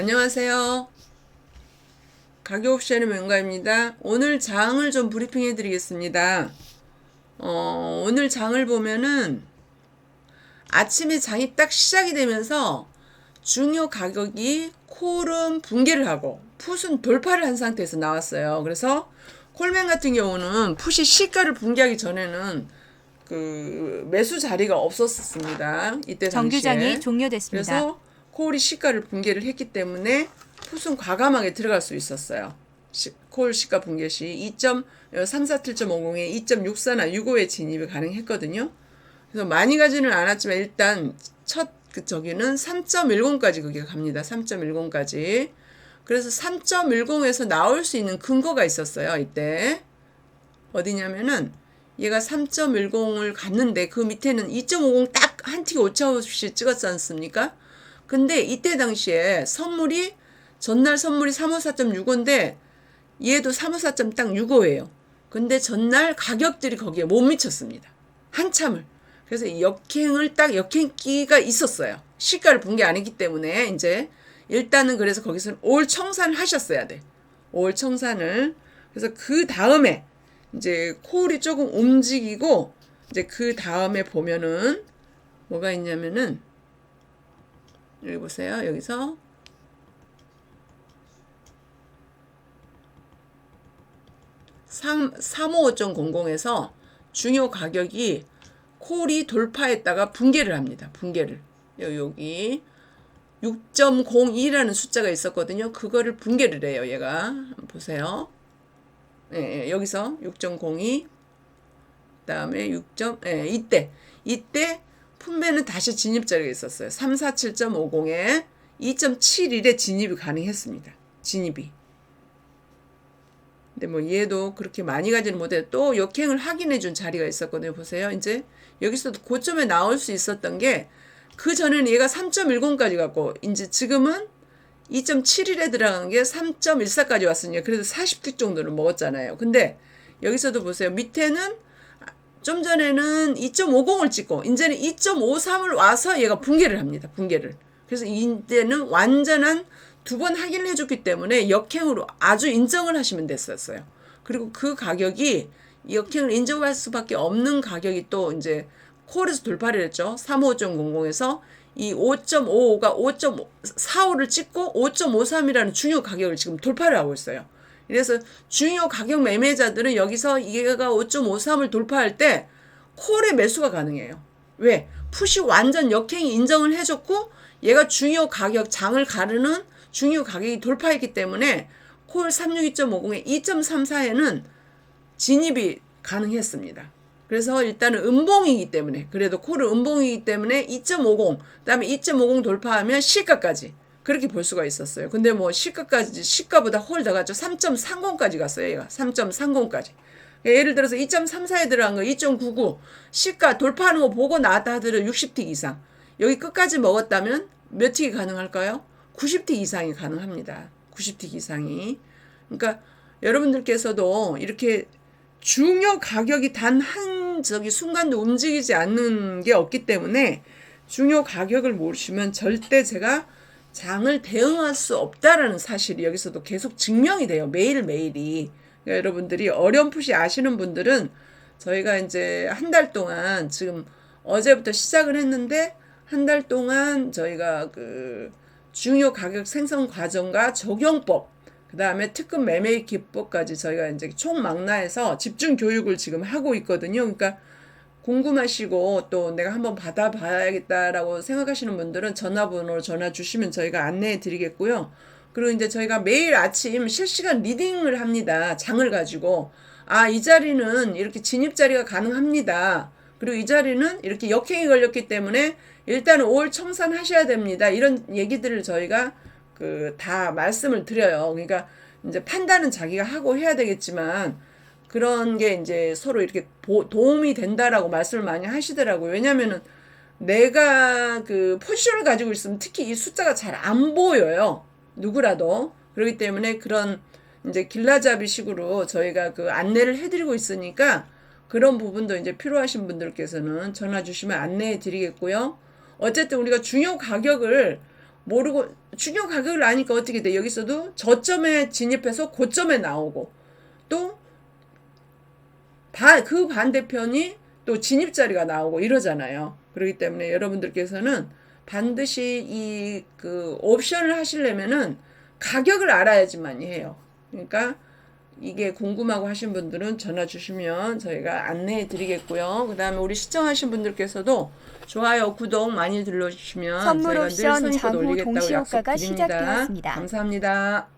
안녕하세요. 가격 옵션의 명가입니다. 오늘 장을 좀 브리핑해 드리겠습니다. 어, 오늘 장을 보면은 아침에 장이 딱 시작이 되면서 중요 가격이 콜은 붕괴를 하고 풋은 돌파를 한 상태에서 나왔어요. 그래서 콜맨 같은 경우는 풋이 시가를 붕괴하기 전에는 그 매수 자리가 없었습니다. 이때 당시에. 정규장이 종료됐습니다. 그래서 콜이 시가를 붕괴를 했기 때문에 풋은 과감하게 들어갈 수 있었어요. 시, 콜 시가 붕괴 시 2.347.50에 2.64나 65의 진입이 가능했거든요. 그래서 많이 가지는 않았지만 일단 첫 그 저기는 3.10까지 그게 갑니다. 3.10까지. 그래서 3.10에서 나올 수 있는 근거가 있었어요. 이때 어디냐면은 얘가 3.10을 갔는데 그 밑에는 2.50 딱한틱 오차 없이 찍었지 않습니까? 근데 이때 당시에 선물이 전날 선물이 354.65인데 얘도 354.65예요. 근데 전날 가격들이 거기에 못 미쳤습니다. 한참을. 그래서 이 역행을 딱 역행기가 있었어요. 시가를 본 게 아니기 때문에 이제 일단은 그래서 거기서 올 청산을 하셨어야 돼. 올 청산을. 그래서 그 다음에 이제 콜이 조금 움직이고 이제 그 다음에 보면은 뭐가 있냐면은 여기 보세요. 여기서 3 355.00에서 중요 가격이 콜이 돌파했다가 붕괴를 합니다. 붕괴를. 여- 여기 6.02라는 숫자가 있었거든요. 그거를 붕괴를 해요. 얘가 보세요. 예, 예, 여기서 6.02 그다음에 6. 예, 이때 이때 품배는 다시 진입 자리가 있었어요. 347.50에 2.71에 진입이 가능했습니다. 진입이. 근데 뭐 얘도 그렇게 많이 가지는 못해 또 역행을 확인해 준 자리가 있었거든요. 보세요. 이제 여기서도 고점에 나올 수 있었던 게 그 전에는 얘가 3.10까지 갔고 이제 지금은 2.71에 들어간 게 3.14까지 왔으니까 그래도 40틱 정도는 먹었잖아요. 근데 여기서도 보세요. 밑에는 좀 전에는 2.50을 찍고 이제는 2.53을 와서 얘가 붕괴를 합니다. 붕괴를. 그래서 이제는 완전한 두번 확인을 해줬기 때문에 역행으로 아주 인정을 하시면 됐었어요. 그리고 그 가격이 역행을 인정할 수밖에 없는 가격이 또 이제 콜에서 돌파를 했죠. 35.00에서 이 5.55가 5.45를 찍고 5.53이라는 중요 가격을 지금 돌파를 하고 있어요. 그래서 중요 가격 매매자들은 여기서 얘가 5.53을 돌파할 때 콜의 매수가 가능해요. 왜? 푸시 완전 역행이 인정을 해줬고 얘가 중요 가격 장을 가르는 중요 가격이 돌파했기 때문에 콜 362.50에 2.34에는 진입이 가능했습니다. 그래서 일단은 음봉이기 때문에 그래도 콜은 음봉이기 때문에 2.50 그다음에 2.50 돌파하면 시가까지 그렇게 볼 수가 있었어요. 근데 뭐 시가까지 시가보다 홀더 갔죠. 3.30까지 갔어요. 얘가 3.30까지. 예를 들어서 2.34에 들어간 거 2.99 시가 돌파하는 거 보고 나왔다 하더라도 60틱 이상 여기 끝까지 먹었다면 몇 틱이 가능할까요? 90틱 이상이 가능합니다. 90틱 이상이. 그러니까 여러분들께서도 이렇게 중요 가격이 단 한 저기 순간도 움직이지 않는 게 없기 때문에 중요 가격을 모르시면 절대 제가 장을 대응할 수 없다라는 사실이 여기서도 계속 증명이 돼요. 매일매일이. 그러니까 여러분들이 어렴풋이 아시는 분들은 저희가 이제 한 달 동안 지금 어제부터 시작을 했는데 한 달 동안 저희가 그 중요 가격 생성 과정과 적용법 그 다음에 특급 매매 기법까지 저희가 이제 총망라해서 집중 교육을 지금 하고 있거든요. 그러니까 궁금하시고 또 내가 한번 받아봐야겠다라고 생각하시는 분들은 전화번호로 전화 주시면 저희가 안내해 드리겠고요. 그리고 이제 저희가 매일 아침 실시간 리딩을 합니다. 장을 가지고. 아, 이 자리는 이렇게 진입 자리가 가능합니다. 그리고 이 자리는 이렇게 역행이 걸렸기 때문에 일단은 5월 청산하셔야 됩니다. 이런 얘기들을 저희가 그 다 말씀을 드려요. 그러니까 이제 판단은 자기가 하고 해야 되겠지만 그런 게 이제 서로 이렇게 보, 도움이 된다라고 말씀을 많이 하시더라고요. 왜냐면은 내가 그 포지션을 가지고 있으면 특히 이 숫자가 잘 안 보여요. 누구라도. 그렇기 때문에 그런 이제 길라잡이 식으로 저희가 그 안내를 해드리고 있으니까 그런 부분도 이제 필요하신 분들께서는 전화 주시면 안내해 드리겠고요. 어쨌든 우리가 중요 가격을 모르고 중요 가격을 아니까 어떻게 돼? 여기서도 저점에 진입해서 고점에 나오고 또 바, 그 반대편이 또 진입 자리가 나오고 이러잖아요. 그렇기 때문에 여러분들께서는 반드시 이 그 옵션을 하시려면은 가격을 알아야지만이 해요. 그러니까 이게 궁금하고 하신 분들은 전화 주시면 저희가 안내해 드리겠고요. 그 다음에 우리 시청하신 분들께서도 좋아요, 구독 많이 눌러주시면 선물 저희가 늘 옵션 선입견 장후 올리겠다고 동시 효과가 약속드립니다. 시작되었습니다. 감사합니다.